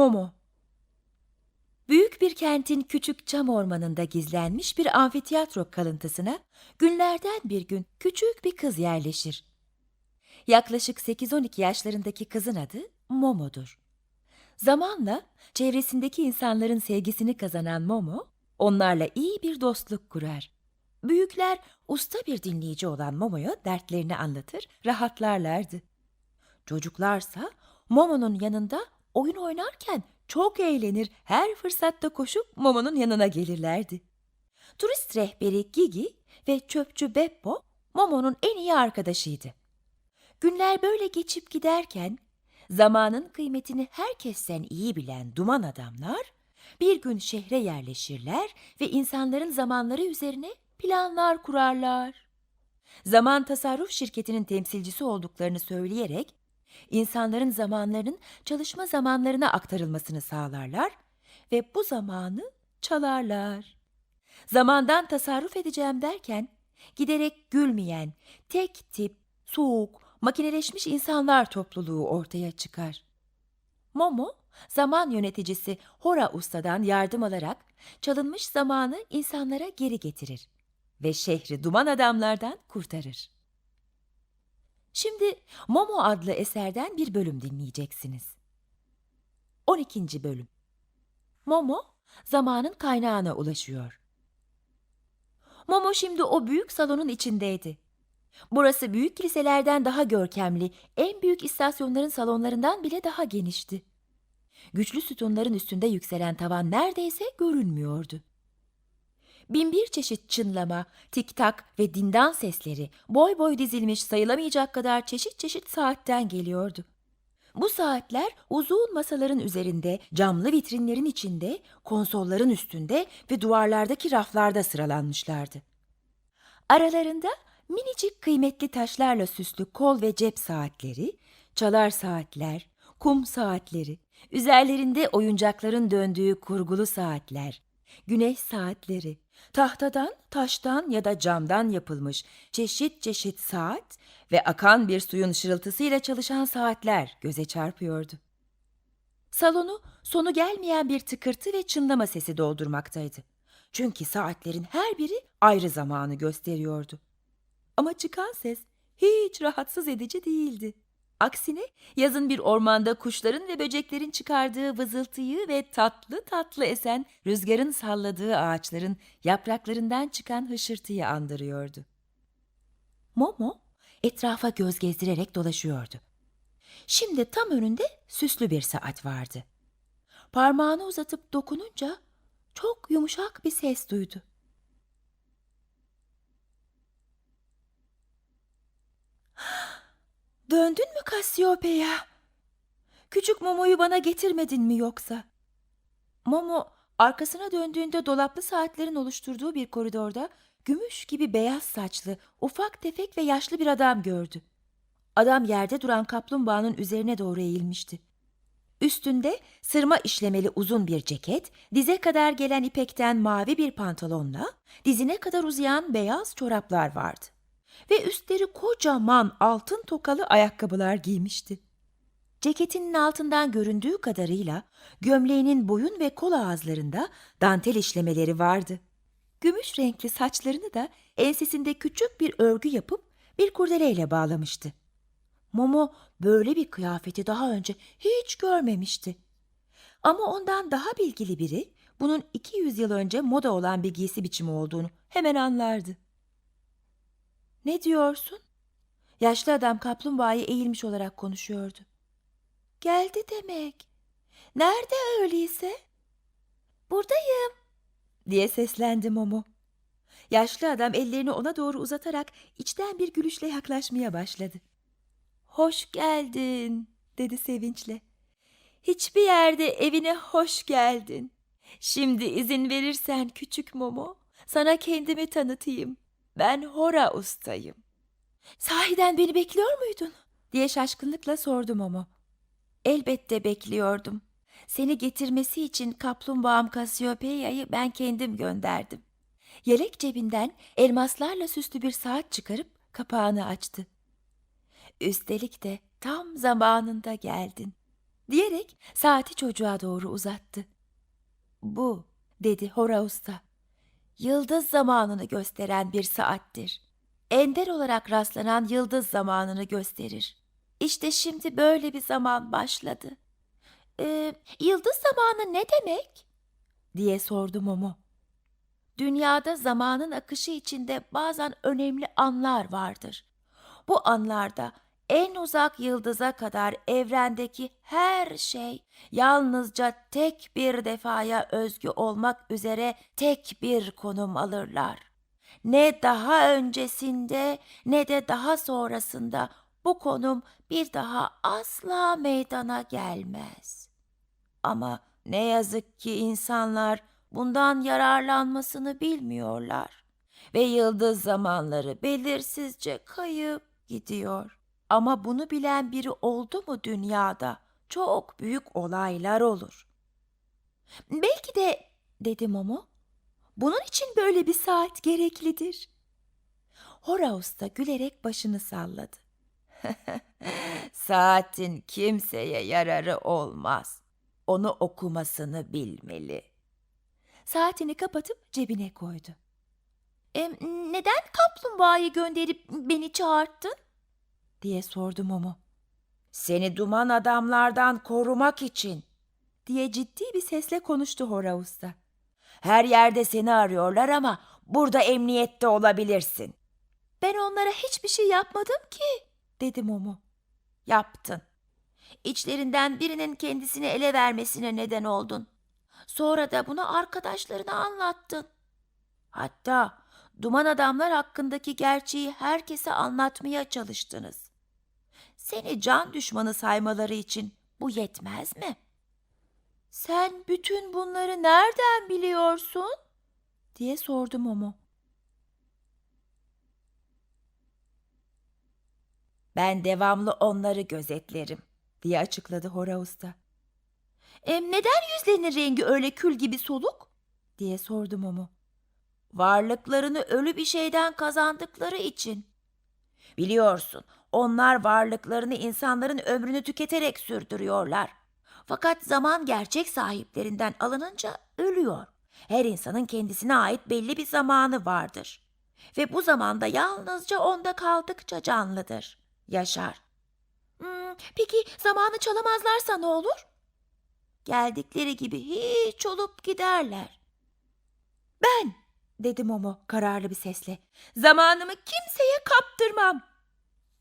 Momo Büyük bir kentin küçük çam ormanında gizlenmiş bir amfiteyatro kalıntısına günlerden bir gün küçük bir kız yerleşir. Yaklaşık 8-12 yaşlarındaki kızın adı Momo'dur. Zamanla çevresindeki insanların sevgisini kazanan Momo, onlarla iyi bir dostluk kurar. Büyükler usta bir dinleyici olan Momo'ya dertlerini anlatır, rahatlarlardı. Çocuklarsa Momo'nun yanında oyun oynarken çok eğlenir, her fırsatta koşup Momo'nun yanına gelirlerdi. Turist rehberi Gigi ve çöpçü Beppo Momo'nun en iyi arkadaşıydı. Günler böyle geçip giderken zamanın kıymetini herkesten iyi bilen duman adamlar bir gün şehre yerleşirler ve insanların zamanları üzerine planlar kurarlar. Zaman tasarruf şirketinin temsilcisi olduklarını söyleyerek insanların zamanlarının çalışma zamanlarına aktarılmasını sağlarlar ve bu zamanı çalarlar. Zamandan tasarruf edeceğim derken giderek gülmeyen, tek tip, soğuk, makineleşmiş insanlar topluluğu ortaya çıkar. Momo, zaman yöneticisi Hora Usta'dan yardım alarak çalınmış zamanı insanlara geri getirir ve şehri duman adamlardan kurtarır. Şimdi Momo adlı eserden bir bölüm dinleyeceksiniz. 12. bölüm. Momo zamanın kaynağına ulaşıyor. Momo şimdi o büyük salonun içindeydi. Burası büyük kiliselerden daha görkemli, en büyük istasyonların salonlarından bile daha genişti. Güçlü sütunların üstünde yükselen tavan neredeyse görünmüyordu. Binbir çeşit çınlama, tik tak ve dindan sesleri boy boy dizilmiş sayılamayacak kadar çeşit çeşit saatten geliyordu. Bu saatler uzun masaların üzerinde, camlı vitrinlerin içinde, konsolların üstünde ve duvarlardaki raflarda sıralanmışlardı. Aralarında minicik kıymetli taşlarla süslü kol ve cep saatleri, çalar saatler, kum saatleri, üzerlerinde oyuncakların döndüğü kurgulu saatler, güneş saatleri, tahtadan, taştan ya da camdan yapılmış çeşit çeşit saat ve akan bir suyun şırıltısıyla çalışan saatler göze çarpıyordu. Salonu sonu gelmeyen bir tıkırtı ve çınlama sesi doldurmaktaydı. Çünkü saatlerin her biri ayrı zamanı gösteriyordu. Ama çıkan ses hiç rahatsız edici değildi. Aksine yazın bir ormanda kuşların ve böceklerin çıkardığı vızıltıyı ve tatlı tatlı esen rüzgarın salladığı ağaçların yapraklarından çıkan hışırtıyı andırıyordu. Momo etrafa göz gezdirerek dolaşıyordu. Şimdi tam önünde süslü bir saat vardı. Parmağını uzatıp dokununca çok yumuşak bir ses duydu. Döndün mü Cassiopeia? Küçük Momo'yu bana getirmedin mi yoksa? Momo arkasına döndüğünde dolaplı saatlerin oluşturduğu bir koridorda gümüş gibi beyaz saçlı, ufak tefek ve yaşlı bir adam gördü. Adam yerde duran kaplumbağanın üzerine doğru eğilmişti. Üstünde sırma işlemeli uzun bir ceket, dize kadar gelen ipekten mavi bir pantolonla dizine kadar uzayan beyaz çoraplar vardı ve üstleri kocaman altın tokalı ayakkabılar giymişti. Ceketinin altından göründüğü kadarıyla gömleğinin boyun ve kol ağızlarında dantel işlemeleri vardı. Gümüş renkli saçlarını da ensesinde küçük bir örgü yapıp bir kurdeleyle bağlamıştı. Momo böyle bir kıyafeti daha önce hiç görmemişti. Ama ondan daha bilgili biri bunun 200 yıl önce moda olan bir giysi biçimi olduğunu hemen anlardı. Ne diyorsun? Yaşlı adam kaplumbağayı eğilmiş olarak konuşuyordu. Geldi demek. Nerede öyleyse? Buradayım, diye seslendi Momo. Yaşlı adam ellerini ona doğru uzatarak içten bir gülüşle yaklaşmaya başladı. Hoş geldin, dedi sevinçle. Hiçbir yerde evine hoş geldin. Şimdi izin verirsen küçük Momo, sana kendimi tanıtayım. Ben Hora ustayım. Sahiden beni bekliyor muydun? diye şaşkınlıkla sordu Momo. Elbette bekliyordum. Seni getirmesi için kaplumbağam Kasiopeia'yı ben kendim gönderdim. Yelek cebinden elmaslarla süslü bir saat çıkarıp kapağını açtı. Üstelik de tam zamanında geldin. diyerek saati çocuğa doğru uzattı. Bu, dedi Hora Usta. Yıldız zamanını gösteren bir saattir. Ender olarak rastlanan yıldız zamanını gösterir. İşte şimdi böyle bir zaman başladı. Ee, yıldız zamanı ne demek? diye sordu Momo. Dünyada zamanın akışı içinde bazen önemli anlar vardır. Bu anlarda en uzak yıldıza kadar evrendeki her şey yalnızca tek bir defaya özgü olmak üzere tek bir konum alırlar. Ne daha öncesinde ne de daha sonrasında bu konum bir daha asla meydana gelmez. Ama ne yazık ki insanlar bundan yararlanmasını bilmiyorlar ve yıldız zamanları belirsizce kayıp gidiyor. Ama bunu bilen biri oldu mu dünyada çok büyük olaylar olur. Belki de dedi Momo. Bunun için böyle bir saat gereklidir. Horaus da gülerek başını salladı. Saatin kimseye yararı olmaz. Onu okumasını bilmeli. Saatini kapatıp cebine koydu. E, neden kaplumbağayı gönderip beni çağırttın? Diye sordu Momo. Seni duman adamlardan korumak için diye ciddi bir sesle konuştu Hora Usta. Her yerde seni arıyorlar ama burada emniyette olabilirsin. Ben onlara hiçbir şey yapmadım ki dedi Momo. Yaptın. İçlerinden birinin kendisini ele vermesine neden oldun. Sonra da bunu arkadaşlarına anlattın. Hatta duman adamlar hakkındaki gerçeği herkese anlatmaya çalıştınız. Seni can düşmanı saymaları için bu yetmez mi? Sen bütün bunları nereden biliyorsun? diye sordu Momo. Ben devamlı onları gözetlerim diye açıkladı Hora Usta. E, neden yüzlerinin rengi öyle kül gibi soluk? diye sordu Momo. Varlıklarını ölü bir şeyden kazandıkları için. Biliyorsun, onlar varlıklarını insanların ömrünü tüketerek sürdürüyorlar. Fakat zaman gerçek sahiplerinden alınınca ölüyor. Her insanın kendisine ait belli bir zamanı vardır. Ve bu zamanda yalnızca onda kaldıkça canlıdır, yaşar. Hmm, peki zamanı çalamazlarsa ne olur? Geldikleri gibi hiç olup giderler. Ben, dedi Momo kararlı bir sesle, zamanımı kimseye kaptırmam.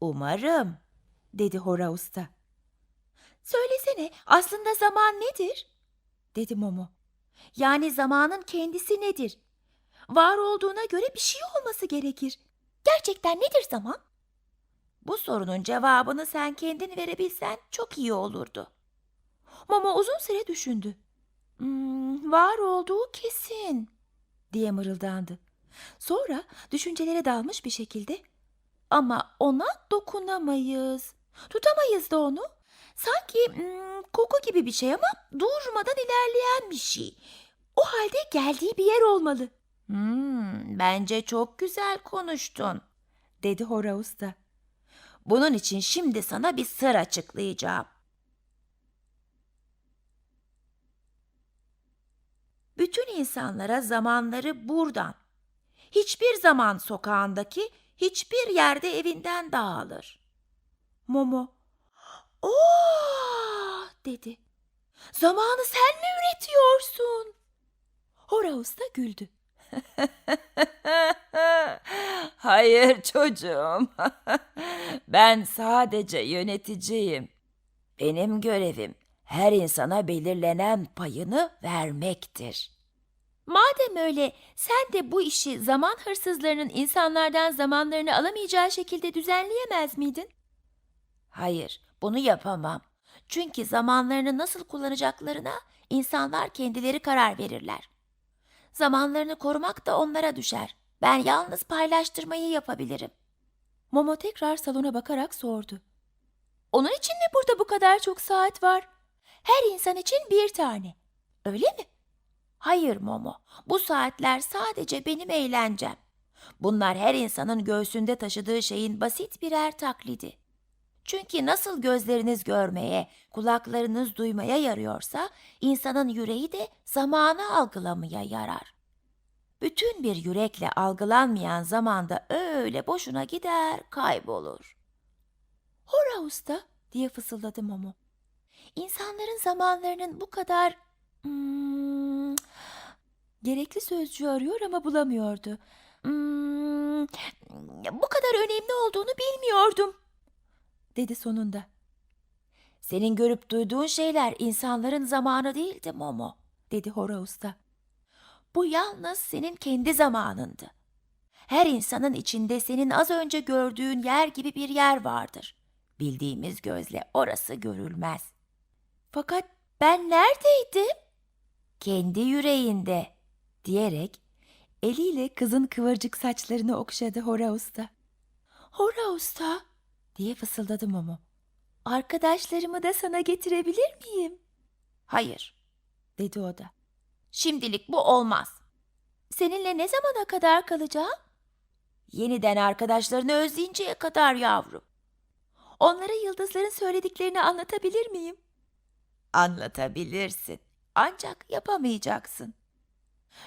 Umarım, dedi Hora Usta. Söylesene, aslında zaman nedir? dedi Momo. Yani zamanın kendisi nedir? Var olduğuna göre bir şey olması gerekir. Gerçekten nedir zaman? Bu sorunun cevabını sen kendin verebilsen çok iyi olurdu. Momo uzun süre düşündü. Hmm, var olduğu kesin diye mırıldandı. Sonra düşüncelere dalmış bir şekilde ama ona dokunamayız. Tutamayız da onu. Sanki koku gibi bir şey ama durmadan ilerleyen bir şey. O halde geldiği bir yer olmalı. Hmm, bence çok güzel konuştun, dedi Hora Usta. Bunun için şimdi sana bir sır açıklayacağım. Bütün insanlara zamanları buradan, hiçbir zaman sokağındaki hiçbir yerde evinden dağılır. Momo, ooo dedi. Zamanı sen mi üretiyorsun? Hora Usta güldü. Hayır çocuğum. ben sadece yöneticiyim. Benim görevim her insana belirlenen payını vermektir. Madem öyle, sen de bu işi zaman hırsızlarının insanlardan zamanlarını alamayacağı şekilde düzenleyemez miydin? Hayır, bunu yapamam. Çünkü zamanlarını nasıl kullanacaklarına insanlar kendileri karar verirler. Zamanlarını korumak da onlara düşer. Ben yalnız paylaştırmayı yapabilirim. Momo tekrar salona bakarak sordu. Onun için mi burada bu kadar çok saat var? Her insan için bir tane. Öyle mi? Hayır Momo. Bu saatler sadece benim eğlencem. Bunlar her insanın göğsünde taşıdığı şeyin basit birer taklidi. Çünkü nasıl gözleriniz görmeye, kulaklarınız duymaya yarıyorsa, insanın yüreği de zamanı algılamaya yarar. Bütün bir yürekle algılanmayan zamanda öyle boşuna gider, kaybolur. Hora usta diye fısıldadı Momo. İnsanların zamanlarının bu kadar... Hmm, gerekli sözcüğü arıyor ama bulamıyordu. Hmm, bu kadar önemli olduğunu bilmiyordum, dedi sonunda. Senin görüp duyduğun şeyler insanların zamanı değildi Momo, dedi Hora Usta. Bu yalnız senin kendi zamanındı. Her insanın içinde senin az önce gördüğün yer gibi bir yer vardır. Bildiğimiz gözle orası görülmez. Fakat ben neredeydim? Kendi yüreğinde, diyerek eliyle kızın kıvırcık saçlarını okşadı Hora Usta. Hora Usta, diye fısıldadı Momo. Arkadaşlarımı da sana getirebilir miyim? Hayır, dedi o da. Şimdilik bu olmaz. Seninle ne zamana kadar kalacağım? Yeniden arkadaşlarını özleyinceye kadar yavrum. Onlara yıldızların söylediklerini anlatabilir miyim? Anlatabilirsin. Ancak yapamayacaksın.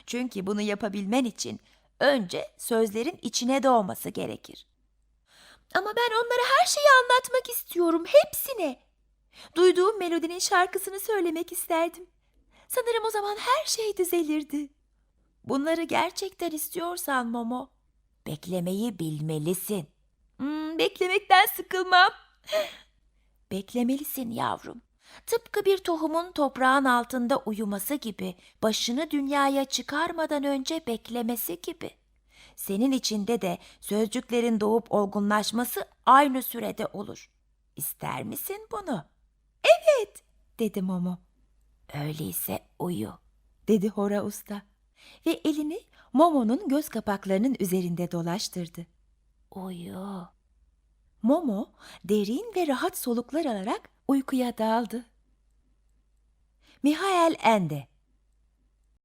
Çünkü bunu yapabilmen için önce sözlerin içine doğması gerekir. Ama ben onlara her şeyi anlatmak istiyorum, hepsine. Duyduğum melodinin şarkısını söylemek isterdim. Sanırım o zaman her şey düzelirdi. Bunları gerçekten istiyorsan Momo, beklemeyi bilmelisin. Hmm, beklemekten sıkılmam. Beklemelisin yavrum. Tıpkı bir tohumun toprağın altında uyuması gibi, başını dünyaya çıkarmadan önce beklemesi gibi. Senin içinde de sözcüklerin doğup olgunlaşması aynı sürede olur. İster misin bunu? Evet, dedi Momo. Öyleyse uyu, dedi Hora Usta ve elini Momo'nun göz kapaklarının üzerinde dolaştırdı. Uyu. Momo derin ve rahat soluklar alarak uykuya daldı. Mihail Ende